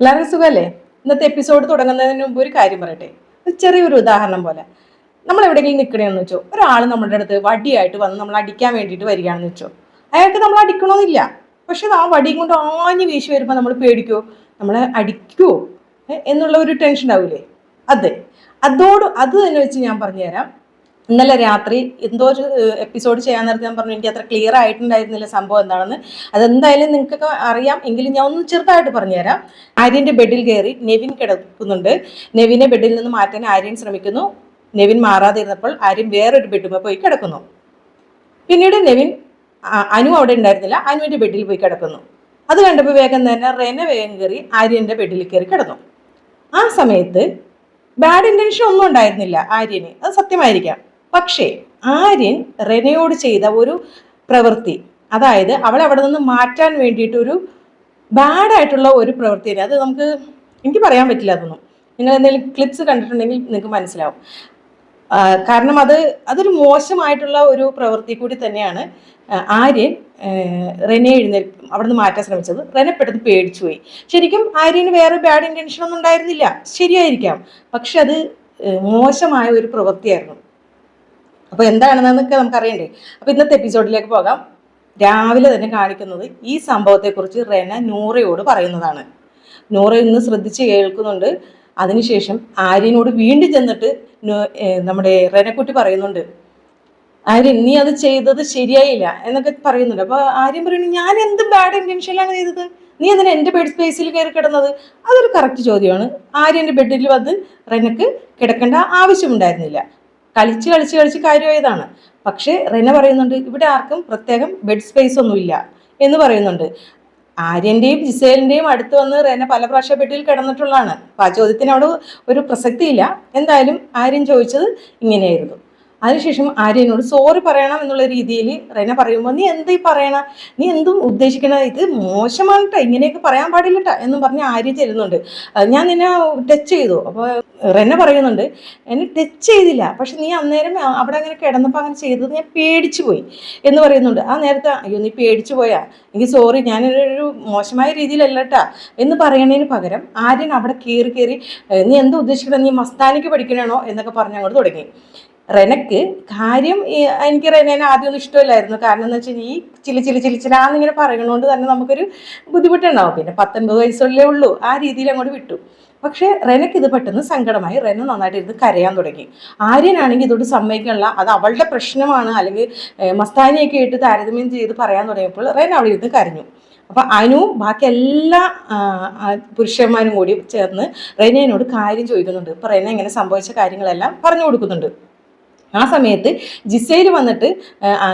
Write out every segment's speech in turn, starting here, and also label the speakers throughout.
Speaker 1: എല്ലാവർക്കും സുഖമല്ലേ ഇന്നത്തെ എപ്പിസോഡ് തുടങ്ങുന്നതിന് മുമ്പ് ഒരു കാര്യം പറയട്ടെ? ചെറിയൊരു ഉദാഹരണം പോലെ. നമ്മൾ എവിടെയെങ്കിലും നിൽക്കണമെന്ന് വെച്ചോ ഒരാൾ നമ്മുടെ അടുത്ത് വടിയായിട്ട് വന്ന് നമ്മൾ അടിക്കാൻ വേണ്ടിയിട്ട് വരികയാണെന്ന് വെച്ചോ അയാൾക്ക് നമ്മൾ അടിക്കണമെന്നില്ല പക്ഷെ ആ വടിയും കൊണ്ട് ആഞ്ഞു വീശി വരുമ്പോൾ നമ്മൾ പേടിക്കുമോ നമ്മളെ അടിക്കുമോ എന്നുള്ള ഒരു ടെൻഷൻ ആവില്ലേ അതെ. അതോട് അത് തന്നെ വെച്ച് ഞാൻ പറഞ്ഞുതരാം. ഇന്നലെ രാത്രി എന്തോ ഒരു എപ്പിസോഡ് ചെയ്യാൻ നേരത്തെ ഞാൻ പറഞ്ഞു എനിക്ക് അത്ര ക്ലിയർ ആയിട്ടുണ്ടായിരുന്നില്ല സംഭവം എന്താണെന്ന്. അതെന്തായാലും നിങ്ങൾക്കൊക്കെ അറിയാം. എങ്കിലും ഞാൻ ഒന്ന് ചെറുതായിട്ട് പറഞ്ഞുതരാം. ആര്യന്റെ ബെഡിൽ കയറി നെവിൻ കിടക്കുന്നുണ്ട്. നെവിനെ ബെഡിൽ നിന്ന് മാറ്റാൻ ആര്യൻ ശ്രമിക്കുന്നു. നെവിൻ മാറാതിരുന്നപ്പോൾ ആര്യൻ വേറൊരു ബെഡുമേ പോയി കിടക്കുന്നു. പിന്നീട് നെവിൻ അനു അവിടെ ഉണ്ടായിരുന്നില്ല. അനുവിന്റെ ബെഡിൽ പോയി കിടക്കുന്നു. അത് കണ്ടപ്പോൾ വേഗം തന്നെ റെന വേഗം കയറി ആര്യന്റെ ബെഡിൽ കയറി കിടന്നു. ആ സമയത്ത് ബാഡ് ഇന്റൻഷൻ ഒന്നും ഉണ്ടായിരുന്നില്ല ആര്യന്. അത് സത്യമായിരിക്കാം. പക്ഷേ ആര്യൻ റെനയോട് ചെയ്ത ഒരു പ്രവൃത്തി അതായത് അവളെ അവിടെ നിന്ന് മാറ്റാൻ വേണ്ടിയിട്ട് ഒരു ബാഡായിട്ടുള്ള ഒരു പ്രവൃത്തി അത് നമുക്ക് എനിക്ക് പറയാൻ പറ്റില്ല അതൊന്നും. നിങ്ങൾ എന്തെങ്കിലും ക്ലിപ്സ് കണ്ടിട്ടുണ്ടെങ്കിൽ നിങ്ങൾക്ക് മനസ്സിലാവും. കാരണം അത് അതൊരു മോശമായിട്ടുള്ള ഒരു പ്രവൃത്തി കൂടി തന്നെയാണ് ആര്യൻ റെനെ എഴുന്നേൽ അവിടെ നിന്ന് മാറ്റാൻ ശ്രമിച്ചത്. റെനെ പെട്ടെന്ന് പേടിച്ചുപോയി ശരിക്കും ആര്യന് വേറെ ബാഡ് ഇന്റൻഷൻ ഒന്നും ഉണ്ടായിരുന്നില്ല. ശരിയായിരിക്കാം. പക്ഷെ അത് മോശമായ ഒരു പ്രവൃത്തിയായിരുന്നു. അപ്പോൾ എന്താണെന്നൊക്കെ നമുക്കറിയണ്ടേ? അപ്പോൾ ഇന്നത്തെ എപ്പിസോഡിലേക്ക് പോകാം. രാവിലെ തന്നെ കാണിക്കുന്നത് ഈ സംഭവത്തെക്കുറിച്ച് റെന നൂറയോട് പറയുന്നതാണ്. നൂറ ഇന്ന് ശ്രദ്ധിച്ച് കേൾക്കുന്നുണ്ട്. അതിനുശേഷം ആര്യനോട് വീണ്ടും ചെന്നിട്ട് നമ്മുടെ റെനക്കുട്ടി പറയുന്നുണ്ട്. ആര്യൻ നീ അത് ചെയ്തത് ശരിയായില്ല എന്നൊക്കെ പറയുന്നുണ്ട്. അപ്പോൾ ആര്യൻ പറയുന്നു ഞാൻ എന്ത് ബാഡ് ഇന്റൻഷനിലാണ് ചെയ്തത്? നീ എന്തിനാ എന്റെ ബെഡ് സ്പേസിൽ കയറി കിടന്നത്? അതൊരു കറക്റ്റ് ചോദ്യമാണ്. ആര്യന്റെ ബെഡിൽ വന്ന് റെനക്ക് കിടക്കേണ്ട ആവശ്യമുണ്ടായിരുന്നില്ല. കളിച്ച് കളിച്ച് കളിച്ച് കാര്യമായതാണ്. പക്ഷേ റെന പറയുന്നുണ്ട് ഇവിടെ ആർക്കും പ്രത്യേകം ബെഡ് സ്പേസ് ഒന്നുമില്ല എന്ന് പറയുന്നുണ്ട്. ആര്യന്റെയും ജിസേലിന്റെയും അടുത്ത് വന്ന് റെന പല പ്രാവശ്യം ബെഡിൽ കിടന്നിട്ടുള്ളതാണ്. അപ്പോൾ ആ ചോദ്യത്തിന് അവിടെ ഒരു പ്രസക്തിയില്ല. എന്തായാലും ആര്യൻ ചോദിച്ചത് ഇങ്ങനെയായിരുന്നു. അതിനുശേഷം ആര്യനോട് സോറി പറയണം എന്നുള്ള രീതിയിൽ റെന പറയുമ്പോൾ നീ എന്തായി പറയണ? നീ എന്തും ഉദ്ദേശിക്കണ? ഇത് മോശമാണ് കേട്ടോ ഇങ്ങനെയൊക്കെ പറയാൻ പാടില്ല കേട്ടോ എന്നും പറഞ്ഞ് ആര്യ ചെല്ലുന്നുണ്ട്. ഞാൻ നിന്നെ ടച്ച് ചെയ്തു. അപ്പോൾ റെന പറയുന്നുണ്ട് എന്നെ ടച്ച് ചെയ്തില്ല പക്ഷെ നീ അന്നേരം അവിടെ അങ്ങനെ കിടന്നപ്പോൾ അങ്ങനെ ചെയ്തത് ഞാൻ പേടിച്ചു പോയി എന്ന് പറയുന്നുണ്ട്. ആ നേരത്തെ അയ്യോ നീ പേടിച്ചു പോയാ? എനിക്ക് സോറി ഞാനൊരു മോശമായ രീതിയിലല്ല കേട്ടാ എന്ന് പറയണതിന് പകരം ആര്യൻ അവിടെ കയറി കയറി നീ എന്താ ഉദ്ദേശിക്കണം? നീ മസ്താനിക്ക് പഠിക്കണോ എന്നൊക്കെ പറഞ്ഞ് അങ്ങോട്ട് തുടങ്ങി. റെനക്ക് കാര്യം എനിക്ക് റെനേനെ ആദ്യമൊന്നും ഇഷ്ടമില്ലായിരുന്നു. കാരണം എന്ന് വെച്ചാൽ ഈ ചില ചില ചില ഇങ്ങനെ പറയണോണ്ട് തന്നെ നമുക്കൊരു ബുദ്ധിമുട്ടുണ്ടാവും. പിന്നെ പത്തൊൻപത് വയസ്സുള്ളേ ഉള്ളൂ. ആ രീതിയിൽ അങ്ങോട്ട് വിട്ടു. പക്ഷേ റെനക്ക് ഇത് പെട്ടെന്ന് സങ്കടമായി. റെന നന്നായിട്ട് ഇരുന്ന് കരയാൻ തുടങ്ങി. ആര്യനാണെങ്കിൽ ഇതോട് സമ്മതിക്കാനുള്ള അത് അവളുടെ പ്രശ്നമാണ്. അല്ലെങ്കിൽ മസ്താനിയൊക്കെ ഇട്ട് താരതമ്യം ചെയ്ത് പറയാൻ തുടങ്ങിയപ്പോൾ റെന അവിടെ ഇരുന്ന് കരഞ്ഞു. അപ്പം അനു ബാക്കി എല്ലാ പുരുഷന്മാരും കൂടി ചേർന്ന് റെനയോട് കാര്യം ചോദിക്കുന്നുണ്ട്. ഇപ്പം റെന ഇങ്ങനെ സംഭവിച്ച കാര്യങ്ങളെല്ലാം പറഞ്ഞു കൊടുക്കുന്നുണ്ട്. ആ സമയത്ത് ജിസയിൽ വന്നിട്ട് ആ,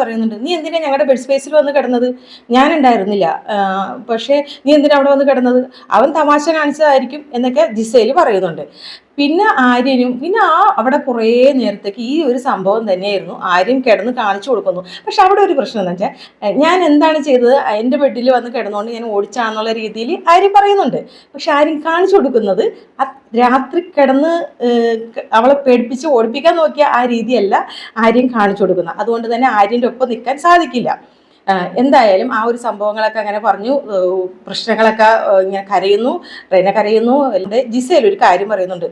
Speaker 1: പറയുന്നുണ്ട് നീ എന്തിനാ ഞങ്ങളുടെ ബെഡ് സ്പേസിൽ വന്ന് കിടന്നത്? ഞാൻ ഉണ്ടായിരുന്നില്ല പക്ഷേ നീ എന്തിനാ അവിടെ വന്ന് കിടന്നത്? അവൻ തമാശ കാണിച്ചതായിരിക്കും എന്നൊക്കെ ജിസയിൽ പറയുന്നുണ്ട്. പിന്നെ ആര്യനും പിന്നെ ആ അവിടെ കുറേ നേരത്തേക്ക് ഈ ഒരു സംഭവം തന്നെയായിരുന്നു. ആര്യൻ കിടന്ന് കാണിച്ചു കൊടുക്കുന്നു. പക്ഷെ അവിടെ ഒരു പ്രശ്നം എന്ന് വെച്ചാൽ ഞാൻ എന്താണ് ചെയ്തത്? എന്റെ ബെഡിൽ വന്ന് കിടന്നുകൊണ്ട് ഞാൻ ഓടിച്ചാണെന്നുള്ള രീതിയിൽ ആര്യൻ പറയുന്നുണ്ട്. പക്ഷെ ആര്യൻ കാണിച്ചു കൊടുക്കുന്നത് രാത്രി കിടന്ന് അവളെ പേടിപ്പിച്ച് ഓടിപ്പിക്കാൻ നോക്കിയ ആ രീതിയല്ല ആര്യം കാണിച്ചു കൊടുക്കുന്നത്. അതുകൊണ്ട് തന്നെ ആര്യന്റെ ഒപ്പം നിൽക്കാൻ സാധിക്കില്ല. എന്തായാലും ആ ഒരു സംഭവങ്ങളൊക്കെ അങ്ങനെ പറഞ്ഞു. പ്രശ്നങ്ങളൊക്കെ ഇങ്ങനെ കരയുന്നു റെന കരയുന്നു. എന്റെ ജിസയിൽ ഒരു കാര്യം പറയുന്നുണ്ട്.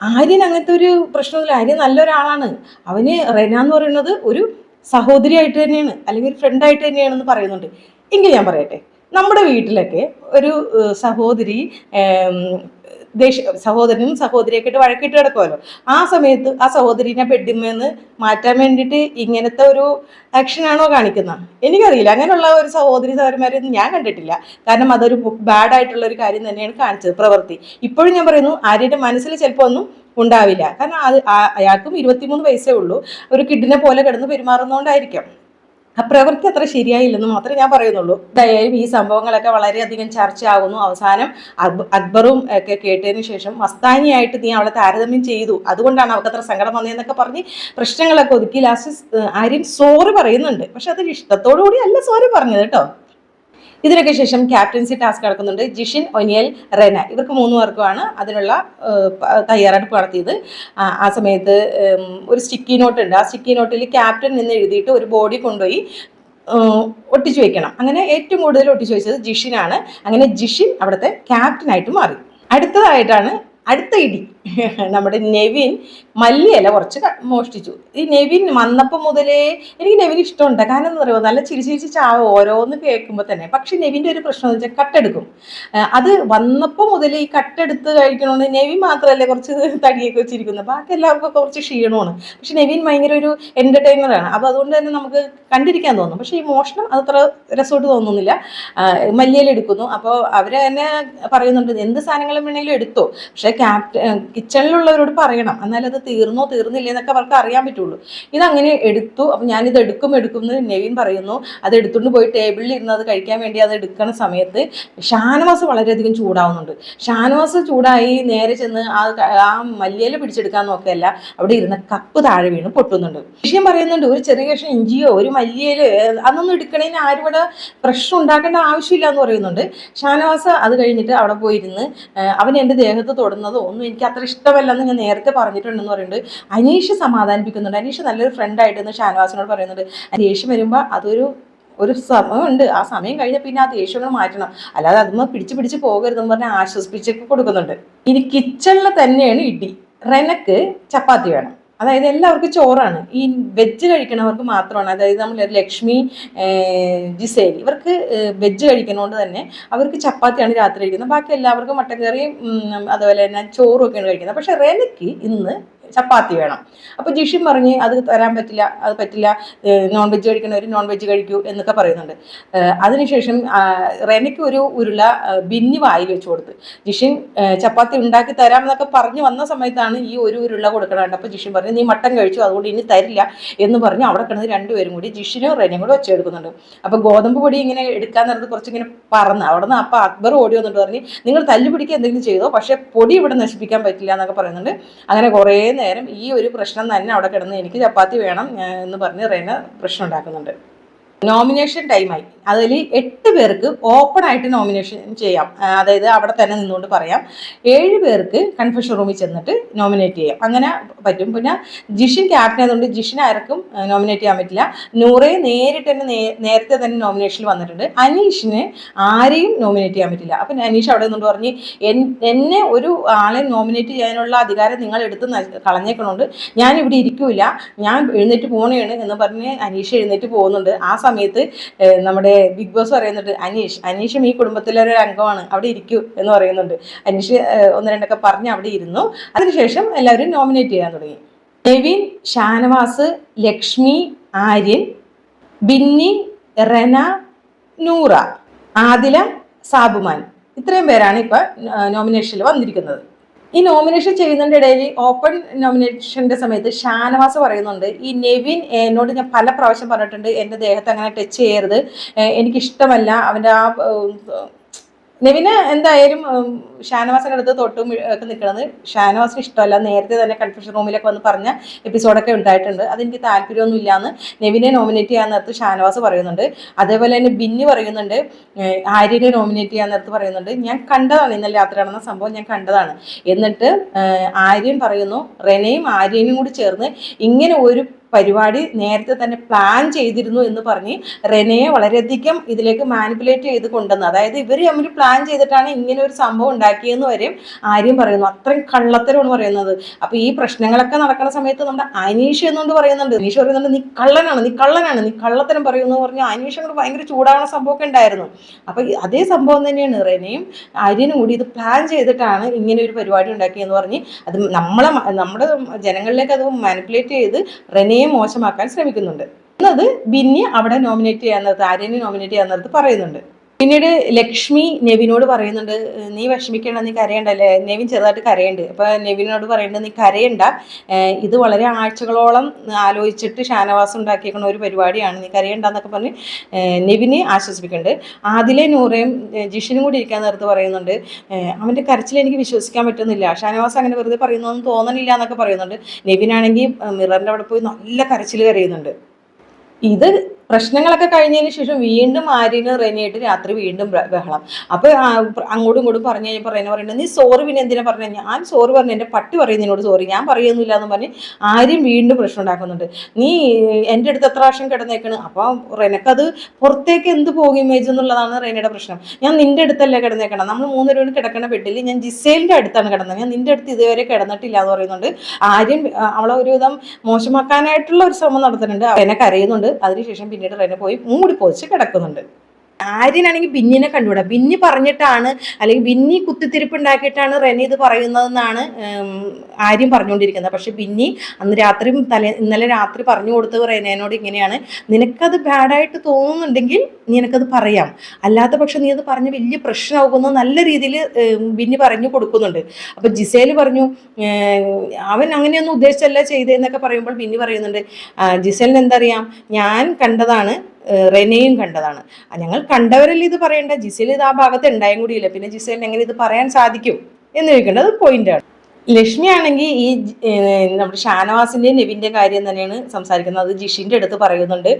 Speaker 1: ആര്യൻ അങ്ങനത്തെ ഒരു പ്രശ്നമില്ല ആര്യൻ നല്ലൊരാളാണ്. അവന് റെന എന്ന് പറയുന്നത് ഒരു സഹോദരിയായിട്ട് തന്നെയാണ് അല്ലെങ്കിൽ ഒരു ഫ്രണ്ടായിട്ട് തന്നെയാണെന്ന് പറയുന്നുണ്ട്. എങ്കിൽ ഞാൻ പറയട്ടെ നമ്മുടെ വീട്ടിലൊക്കെ ഒരു സഹോദരി ദേഷ്യ സഹോദരനും സഹോദരിയൊക്കെ ഇട്ട് വഴക്കിട്ട് കിടക്കുമല്ലോ ആ സമയത്ത് ആ സഹോദരിനെ ബെഡിന്മേന്ന് മാറ്റാൻ വേണ്ടിയിട്ട് ഇങ്ങനത്തെ ഒരു ആക്ഷനാണോ കാണിക്കുന്നത് എനിക്കറിയില്ല. അങ്ങനെയുള്ള ഒരു സഹോദരി സഹോദരന്മാരെയൊന്നും ഞാൻ കണ്ടിട്ടില്ല. കാരണം അതൊരു ബാഡ് ആയിട്ടുള്ള ഒരു കാര്യം തന്നെയാണ് കാണിച്ചത് പ്രവൃത്തി. ഇപ്പോഴും ഞാൻ പറയുന്നു ആര്യയുടെ മനസ്സിൽ ചിലപ്പോൾ ഒന്നും ഉണ്ടാവില്ല. കാരണം അത് അയാൾക്കും ഇരുപത്തിമൂന്ന് വയസ്സേ ഉള്ളൂ. ഒരു കിഡിനെ പോലെ കിടന്ന് പെരുമാറുന്നതുകൊണ്ടായിരിക്കാം ആ പ്രവൃത്തി അത്ര ശരിയായില്ലെന്ന് മാത്രമേ ഞാൻ പറയുന്നുള്ളൂ. എന്തായാലും ഈ സംഭവങ്ങളൊക്കെ വളരെയധികം ചർച്ചയാകുന്നു അവസാനം അക്ബ- അക്ബറും ഒക്കെ കേട്ടതിന് ശേഷം മസ്താനിയായിട്ട് നീ അവളെ താരതമ്യം ചെയ്തു. അതുകൊണ്ടാണ് അവൾക്ക് അത്ര സങ്കടം വന്നതെന്നൊക്കെ പറഞ്ഞ് പ്രശ്നങ്ങളൊക്കെ ഒതുക്കി ലാസ്റ്റ് ആര്യൻ സോറി പറയുന്നുണ്ട്. പക്ഷെ അതൊരു ഇഷ്ടത്തോടു കൂടി അല്ല സോറി പറഞ്ഞത് കേട്ടോ. ഇതിനൊക്കെ ശേഷം ക്യാപ്റ്റൻസി ടാസ്ക് നടക്കുന്നുണ്ട് ജിഷിൻ ഒനിയൽ റെന. ഇവർക്ക് മൂന്ന് പേർക്കുമാണ് അതിനുള്ള തയ്യാറെടുപ്പ് നടത്തിയത്. ആ സമയത്ത് ഒരു സ്റ്റിക്കി നോട്ട് ഉണ്ട് ആ സ്റ്റിക്കി നോട്ടിൽ ക്യാപ്റ്റൻ എന്ന് എഴുതിയിട്ട് ഒരു ബോഡി കൊണ്ടുപോയി ഒട്ടിച്ചു വയ്ക്കണം അങ്ങനെ ഏറ്റവും കൂടുതൽ ഒട്ടിച്ചു വെച്ചത് ജിഷിനാണ്. അങ്ങനെ ജിഷിൻ അവിടുത്തെ ക്യാപ്റ്റനായിട്ട് മാറി. അടുത്തതായിട്ടാണ് അടുത്ത ഇടി. നമ്മുടെ നെവിൻ മല്ലിയില കുറച്ച് മോഷ്ടിച്ചു. ഈ നെവിൻ വന്നപ്പോൾ മുതലേ എനിക്ക് നെവിൻ ഇഷ്ടമുണ്ട്. കാരണം എന്താ പറയുക നല്ല ചിരി ചിരിച്ച് ചാവ് ഓരോന്ന് കേൾക്കുമ്പോൾ തന്നെ. പക്ഷെ നെവിന്റെ ഒരു പ്രശ്നം എന്ന് വെച്ചാൽ കട്ടെടുക്കും. അത് വന്നപ്പോൾ മുതൽ ഈ കട്ടെടുത്ത് കഴിക്കണമെന്ന് നെവിൻ മാത്രമല്ലേ കുറച്ച് തടിയൊക്കെ വെച്ചിരിക്കുന്നത് ബാക്കി എല്ലാവർക്കും കുറച്ച് ക്ഷീണമാണ്. പക്ഷെ നെവിൻ ഭയങ്കര ഒരു എന്റർടൈനറാണ് അപ്പോൾ അതുകൊണ്ട് തന്നെ നമുക്ക് കണ്ടിരിക്കാൻ തോന്നും. പക്ഷേ ഈ മോഷണം അതത്ര രസമായിട്ട് തോന്നുന്നില്ല. മല്ലിയില എടുക്കുന്നു. അപ്പോൾ അവർ തന്നെ പറയുന്നുണ്ട് എന്ത് സാധനങ്ങളും വേണമെങ്കിലും എടുത്തോ? പക്ഷേ ക്യാപ്റ്റൻ കിച്ചണിലുള്ളവരോട് പറയണം. എന്നാലും അത് തീർന്നോ തീർന്നില്ലേ എന്നൊക്കെ അവർക്ക് അറിയാൻ പറ്റുള്ളൂ. ഇതങ്ങനെ എടുത്തു. അപ്പം ഞാനിത് എടുക്കും എടുക്കും എന്ന് നെവിൻ പറയുന്നു. അത് എടുത്തുകൊണ്ട് പോയി ടേബിളിൽ ഇരുന്ന് അത് കഴിക്കാൻ വേണ്ടി അത് എടുക്കുന്ന സമയത്ത് ഷാനവാസ് വളരെയധികം ചൂടാവുന്നുണ്ട്. ഷാനവാസ് ചൂടായി നേരെ ചെന്ന് ആ ആ മല്ലിയില പിടിച്ചെടുക്കാൻ നോക്കുകയല്ല. അവിടെ ഇരുന്ന കപ്പ് താഴെ വീണ് പൊട്ടുന്നുണ്ട്. വിഷയം പറയുന്നുണ്ട് ഒരു ചെറിയ കഷ്ണം ഇഞ്ചിയോ ഒരു മല്ലിയില അതൊന്നും എടുക്കണേന് ആരും ഇവിടെ പ്രശ്നം ഉണ്ടാക്കേണ്ട ആവശ്യമില്ല എന്ന് പറയുന്നുണ്ട്. ഷാനവാസ് അത് കഴിഞ്ഞിട്ട് അവിടെ പോയിരുന്ന് അവൻ എന്റെ ദേഹത്ത് തൊടുന്നതോ ഒന്നും എനിക്ക് അത്ര ഇഷ്ടമല്ലെന്ന് ഞാൻ നേരത്തെ പറഞ്ഞിട്ടുണ്ടെന്ന് പറയുന്നുണ്ട്. അനീഷ് സമാധാനിപ്പിക്കുന്നുണ്ട്. അനീഷ് നല്ലൊരു ഫ്രണ്ടായിട്ടെന്ന് ഷാനവാസിനോട് പറയുന്നുണ്ട്. ദേഷ്യം വരുമ്പോൾ അതൊരു ഒരു സമയമുണ്ട്. ആ സമയം കഴിഞ്ഞാൽ പിന്നെ ആ ദേഷ്യങ്ങൾ മാറ്റണം. അല്ലാതെ അതുമ്മ പിടിച്ച് പിടിച്ച് പോകരുതെന്ന് പറഞ്ഞ് ആശ്വസിപ്പിച്ചൊക്കെ കൊടുക്കുന്നുണ്ട്. ഇനി കിച്ചണിൽ തന്നെയാണ് ഇടി റെനക്ക് ചപ്പാത്തി വേണം. അതായത് എല്ലാവർക്കും ചോറാണ്. ഈ വെജ് കഴിക്കണവർക്ക് മാത്രമാണ്. അതായത് നമ്മൾ ലക്ഷ്മി ജിസേരി ഇവർക്ക് വെജ് കഴിക്കുന്നതുകൊണ്ട് തന്നെ അവർക്ക് ചപ്പാത്തിയാണ് രാത്രി കഴിക്കുന്നത്. ബാക്കി എല്ലാവർക്കും മട്ടൻ കറിയും അതുപോലെ തന്നെ ചോറും ഒക്കെയാണ് കഴിക്കുന്നത്. പക്ഷേ റെനക്ക് ഇന്ന് ചപ്പാത്തി വേണം. അപ്പോൾ ജിഷിൻ പറഞ്ഞ് അത് തരാൻ പറ്റില്ല അത് പറ്റില്ല നോൺ വെജ് കഴിക്കണവർ നോൺ വെജ് കഴിക്കൂ എന്നൊക്കെ പറയുന്നുണ്ട്. അതിനുശേഷം റെനയ്ക്ക് ഒരു ഉരുള ബിന്നി വായിൽ വെച്ച് കൊടുത്ത്. ജിഷിൻ ചപ്പാത്തി ഉണ്ടാക്കി തരാം എന്നൊക്കെ പറഞ്ഞു വന്ന സമയത്താണ് ഈ ഒരു ഉരുള കൊടുക്കണത് അപ്പോൾ ജിഷിൻ പറഞ്ഞു നീ മട്ടൻ കഴിച്ചു അതുകൊണ്ട് ഇനി തരില്ല എന്ന് പറഞ്ഞ് അവിടെ കിടന്ന് രണ്ടുപേരും കൂടി ജിഷിനും റെനയും കൂടെ ഒച്ചയെടുക്കുന്നുണ്ട് അപ്പോൾ ഗോതമ്പ് പൊടി ഇങ്ങനെ എടുക്കാൻ നേരത്ത് കുറച്ചിങ്ങനെ പറന്ന് അവിടെ നിന്ന് അപ്പോൾ അക്ബർ ഓടി വന്നിട്ട് പറഞ്ഞ് നിങ്ങൾ തല്ലുപിടിക്കുക എന്തെങ്കിലും ചെയ്തോ പക്ഷേ പൊടി ഇവിടെ നശിപ്പിക്കാൻ പറ്റില്ല എന്നൊക്കെ പറയുന്നുണ്ട്. അങ്ങനെ കുറേ നേരം ഈ ഒരു പ്രശ്നം തന്നെ അവിടെ കിടന്ന് എനിക്ക് ചപ്പാത്തി വേണം എന്ന് പറഞ്ഞ് റെന പ്രശ്നം ഉണ്ടാക്കുന്നുണ്ട്. നോമിനേഷൻ ടൈമായി അതിൽ എട്ട് പേർക്ക് ഓപ്പൺ ആയിട്ട് നോമിനേഷൻ ചെയ്യാം. അതായത് അവിടെ തന്നെ നിന്നുകൊണ്ട് പറയാം. ഏഴ് പേർക്ക് കൺഫെഷൻ റൂമിൽ ചെന്നിട്ട് നോമിനേറ്റ് ചെയ്യാം. അങ്ങനെ പറ്റും. പിന്നെ ജിഷിൻ ക്യാപ്റ്റൻ ആയതുകൊണ്ട് ജിഷിനെ ആർക്കും നോമിനേറ്റ് ചെയ്യാൻ പറ്റില്ല. നൂറെ നേരിട്ട് തന്നെ നേരത്തെ തന്നെ നോമിനേഷനിൽ വന്നിട്ടുണ്ട്. അനീഷിന് ആരെയും നോമിനേറ്റ് ചെയ്യാൻ പറ്റില്ല. അപ്പം അനീഷ് അവിടെ നിന്നുകൊണ്ട് പറഞ്ഞ് എന്നെ ഒരു ആളെ നോമിനേറ്റ് ചെയ്യാനുള്ള അധികാരം നിങ്ങൾ എടുത്ത് കളഞ്ഞേക്കണോണ്ട് ഞാൻ ഇവിടെ ഇരിക്കൂല ഞാൻ എഴുന്നേറ്റ് പോകണേണ് എന്ന് പറഞ്ഞ് അനീഷ് എഴുന്നേറ്റ് പോകുന്നുണ്ട്. ആ സമയത്ത് നമ്മുടെ ബിഗ് ബോസ് പറയുന്നുണ്ട് അനീഷ് അനീഷും ഈ കുടുംബത്തിലെ ഒരു അംഗമാണ് അവിടെ ഇരിക്കൂ എന്ന് പറയുന്നുണ്ട്. അനീഷ് ഒന്ന് രണ്ടൊക്കെ പറഞ്ഞ് അവിടെ ഇരുന്നു. അതിനുശേഷം എല്ലാവരും നോമിനേറ്റ് ചെയ്യാൻ തുടങ്ങി. നെവിൻ ഷാനവാസ് ലക്ഷ്മി ആര്യൻ ബിന്നി റെന നൂറ ആദില സാബുമാൻ. ഇത്രയും പേരാണ് ഇപ്പൊ നോമിനേഷനിൽ വന്നിരിക്കുന്നത്. ഈ നോമിനേഷൻ ചെയ്യുന്നതിന്റെ ഇടയിൽ ഓപ്പൺ നോമിനേഷന്റെ സമയത്ത് ഷാനവാസ് പറയുന്നുണ്ട് ഈ നെവിൻ എന്നോട് ഞാൻ പല പ്രാവശ്യം പറഞ്ഞിട്ടുണ്ട് എന്റെ ദേഹത്ത് അങ്ങനെ ടച്ച് ചെയ്യരുത്. എനിക്കിഷ്ടമല്ല. അവന്റെ ആ നെവിന് എന്തായാലും ഷാനവാസിന്റെ അടുത്ത് തൊട്ടും ഒക്കെ നിൽക്കുന്നത് ഷാനവാസിന് ഇഷ്ടമല്ല. നേരത്തെ തന്നെ കൺഫ്യൂഷൻ റൂമിലൊക്കെ വന്ന് പറഞ്ഞ എപ്പിസോഡൊക്കെ ഉണ്ടായിട്ടുണ്ട്. അതെനിക്ക് താല്പര്യമൊന്നും ഇല്ലാന്ന് നെവിനെ നോമിനേറ്റ് ചെയ്യാൻ നേരത്ത് ഷാനവാസ് പറയുന്നുണ്ട്. അതേപോലെ തന്നെ ബിന്നി പറയുന്നുണ്ട്. ആര്യനെ നോമിനേറ്റ് ചെയ്യാൻ നേരത്ത് പറയുന്നുണ്ട്. ഞാൻ കണ്ടതാണ് ഇന്നലെ രാത്രി നടന്ന സംഭവം ഞാൻ കണ്ടതാണ്. എന്നിട്ട് ആര്യൻ പറയുന്നു റെനയും ആര്യനും കൂടി ചേർന്ന് ഇങ്ങനെ ഒരു പരിപാടി നേരത്തെ തന്നെ പ്ലാൻ ചെയ്തിരുന്നു എന്ന് പറഞ്ഞ് റെനയെ വളരെയധികം ഇതിലേക്ക് മാനിപ്പുലേറ്റ് ചെയ്ത് കൊണ്ടുവന്നു. അതായത് ഇവർ തമ്മിൽ പ്ലാൻ ചെയ്തിട്ടാണ് ഇങ്ങനെ ഒരു സംഭവം ഉണ്ടാക്കിയെന്ന് വരെയും ആര്യം പറയുന്നു. അത്രയും കള്ളത്തരമാണ് പറയുന്നത്. അപ്പൊ ഈ പ്രശ്നങ്ങളൊക്കെ നടക്കുന്ന സമയത്ത് നമ്മുടെ അനീഷ് എന്നുകൊണ്ട് പറയുന്നുണ്ട്. അനീഷ് പറയുന്നുണ്ട് നീ കള്ളനാണ് നീ കള്ളനാണ് നീ കള്ളത്തരം പറയുന്നു പറഞ്ഞു അനീഷ് അങ്ങോട്ട് ഭയങ്കര ചൂടാവുന്ന സംഭവമൊക്കെ ഉണ്ടായിരുന്നു. അപ്പൊ അതേ സംഭവം തന്നെയാണ് റെനയും ആര്യനും കൂടി ഇത് പ്ലാൻ ചെയ്തിട്ടാണ് ഇങ്ങനെ ഒരു പരിപാടി ഉണ്ടാക്കിയെന്ന് പറഞ്ഞ് അത് നമ്മളെ നമ്മുടെ ജനങ്ങളിലേക്ക് അത് മാനിപ്പുലേറ്റ് ചെയ്ത് റെനയെ മോശമാക്കാൻ ശ്രമിക്കുന്നുണ്ട്. എന്നത് ബിന്നി അവിടെ നോമിനേറ്റ് ചെയ്യാൻ നേരത്ത് ആര്യനെ നോമിനേറ്റ് ചെയ്യാൻ നേരത്ത് പറയുന്നുണ്ട്. പിന്നീട് ലക്ഷ്മി നെവിനോട് പറയുന്നുണ്ട് നീ വിഷമിക്കേണ്ട നീ കരയണ്ടല്ലേ? നെവിൻ ചെറുതായിട്ട് കരയുണ്ട്. അപ്പൊ നെവിനോട് പറയുന്നുണ്ട് നീ കരയണ്ട. ഇത് വളരെ ആഴ്ചകളോളം ആലോചിച്ചിട്ട് ഷാനവാസ് ഉണ്ടാക്കിയേക്കുന്ന ഒരു പരിപാടിയാണ്. നീ കരയണ്ട എന്നൊക്കെ പറഞ്ഞ് നെവിനെ ആശ്വസിപ്പിക്കുന്നുണ്ട്. ആദിലെ നൂറയും ജിഷനും കൂടി ഇരിക്കാൻ നേരത്ത് പറയുന്നുണ്ട് അവന്റെ കരച്ചിൽ എനിക്ക് വിശ്വസിക്കാൻ പറ്റുന്നില്ല. ഷാനവാസ് അങ്ങനെ വെറുതെ പറയുന്നൊന്നും തോന്നണില്ല എന്നൊക്കെ പറയുന്നുണ്ട്. നെവിനാണെങ്കിൽ മിററിന്റെ അവിടെ പോയി നല്ല കരച്ചിൽ കരയുന്നുണ്ട്. ഇത് പ്രശ്നങ്ങളൊക്കെ കഴിഞ്ഞതിന് ശേഷം വീണ്ടും ആര്യന് റെനിയായിട്ട് രാത്രി വീണ്ടും ബഹളം. അപ്പൊ അങ്ങോട്ടും ഇങ്ങോട്ടും പറഞ്ഞു കഴിഞ്ഞപ്പോൾ റെന പറയുന്നത് നീ സോറി പിന്നെ എന്തിനാ പറഞ്ഞു? ഞാൻ സോറി പറഞ്ഞു എന്റെ പട്ടി പറയും നിന്നോട് സോറി ഞാൻ പറയുന്നില്ല എന്ന് പറഞ്ഞ് ആര്യം വീണ്ടും പ്രശ്നം ഉണ്ടാക്കുന്നുണ്ട്. നീ എന്റെ അടുത്ത് എത്ര പ്രാവശ്യം കിടന്നേക്കണ്? അപ്പോൾ റെനക്കത് പുറത്തേക്ക് എന്ത് പോകും ഇമേജ് എന്നുള്ളതാണ് റെനയുടെ പ്രശ്നം. ഞാൻ നിന്റെ അടുത്തല്ലേ കിടന്നേക്കണം? നമ്മൾ മൂന്നുപേരും കിടക്കണ ബെഡിൽ ഞാൻ ജിസേലിന്റെ അടുത്താണ് കിടന്നത്. ഞാൻ നിന്റെ അടുത്ത് ഇതുവരെ കിടന്നിട്ടില്ല എന്ന് പറയുന്നുണ്ട്. ആര്യം അവളെ ഒരുവിധം മോശമാക്കാനായിട്ടുള്ള ഒരു ശ്രമം നടത്തുന്നുണ്ട്. റെന കരയുന്നുണ്ട്. അതിനുശേഷം പിന്നീട് റെന പോയി മൂടി പൊതിച്ച് കിടക്കുന്നുണ്ട്. ആര്യനാണെങ്കിൽ ബിന്നിനെ കണ്ടുകൂടാ. ബിന്നി പറഞ്ഞിട്ടാണ് അല്ലെങ്കിൽ ബിന്നി കുത്തിത്തിരിപ്പ് ഉണ്ടാക്കിയിട്ടാണ് റെനി ഇത് പറയുന്നതെന്നാണ് ആര്യം പറഞ്ഞുകൊണ്ടിരിക്കുന്നത്. പക്ഷെ ബിന്നി അന്ന് രാത്രി തലേ ഇന്നലെ രാത്രി പറഞ്ഞു കൊടുത്തത് റെനേനോട് ഇങ്ങനെയാണ്. നിനക്കത് ബാഡായിട്ട് തോന്നുന്നുണ്ടെങ്കിൽ നിനക്കത് പറയാം. അല്ലാത്ത പക്ഷെ നീ അത് പറഞ്ഞ് വലിയ പ്രശ്നമാകുമെന്ന് നല്ല രീതിയിൽ ബിന്നി പറഞ്ഞു കൊടുക്കുന്നുണ്ട്. അപ്പോൾ ജിസേൽ പറഞ്ഞു അവൻ അങ്ങനെയൊന്നും ഉദ്ദേശിച്ചല്ല ചെയ്തതെന്നൊക്കെ പറയുമ്പോൾ ബിന്നി പറയുന്നുണ്ട് "ആ, ജിസേലിന് എന്തറിയാം? ഞാൻ കണ്ടതാണ് റെനയും കണ്ടതാണ്. ഞങ്ങൾ കണ്ടവരിൽ ഇത് പറയേണ്ട ജിസേൽ ഇത് ആ ഭാഗത്ത് ഉണ്ടായും കൂടിയില്ല പിന്നെ ജിസേലിന് എങ്ങനെ ഇത് പറയാൻ സാധിക്കും എന്ന് ചോദിക്കേണ്ടത് പോയിന്റാണ് ലക്ഷ്മി ആണെങ്കിൽ ഈ നമ്മുടെ ഷാനവാസിന്റെയും നെവിന്റെ കാര്യം തന്നെയാണ് സംസാരിക്കുന്നത്. അത് ജിഷിന്റെ അടുത്ത് പറയുന്നുണ്ട്.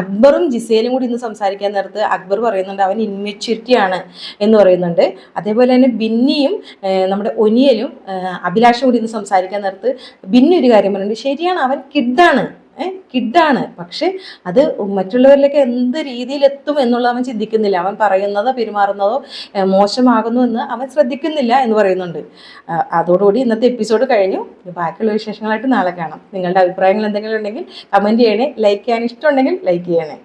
Speaker 1: അക്ബറും ജിസേലും കൂടി ഇന്ന് സംസാരിക്കാൻ നേരത്ത് അക്ബർ പറയുന്നുണ്ട് അവൻ ഇൻമെച്യൂരിറ്റി ആണ് എന്ന് പറയുന്നുണ്ട്. അതേപോലെ തന്നെ ബിന്നിയും നമ്മുടെ ഒനിയലും അഭിലാഷും കൂടി ഇന്ന് സംസാരിക്കാൻ നേരത്ത് ബിന്നി ഒരു കാര്യം പറയുന്നുണ്ട്. ശരിയാണ് അവൻ കിഡാണ് കിഡാണ്. പക്ഷെ അത് മറ്റുള്ളവരിലേക്ക് എന്ത് രീതിയിലെത്തും എന്നുള്ളത് അവൻ ചിന്തിക്കുന്നില്ല. അവൻ പറയുന്നതോ പെരുമാറുന്നതോ മോശമാകുന്നു എന്ന് അവൻ ശ്രദ്ധിക്കുന്നില്ല എന്ന് പറയുന്നുണ്ട്. അതോടുകൂടി ഇന്നത്തെ എപ്പിസോഡ് കഴിഞ്ഞു. ബാക്കിയുള്ള വിശേഷങ്ങളായിട്ട് നാളെ കാണാം. നിങ്ങളുടെ അഭിപ്രായങ്ങൾ എന്തെങ്കിലും ഉണ്ടെങ്കിൽ കമന്റ് ചെയ്യണേ. ലൈക്ക് ചെയ്യാൻ ഇഷ്ടമുണ്ടെങ്കിൽ ലൈക്ക് ചെയ്യണേ.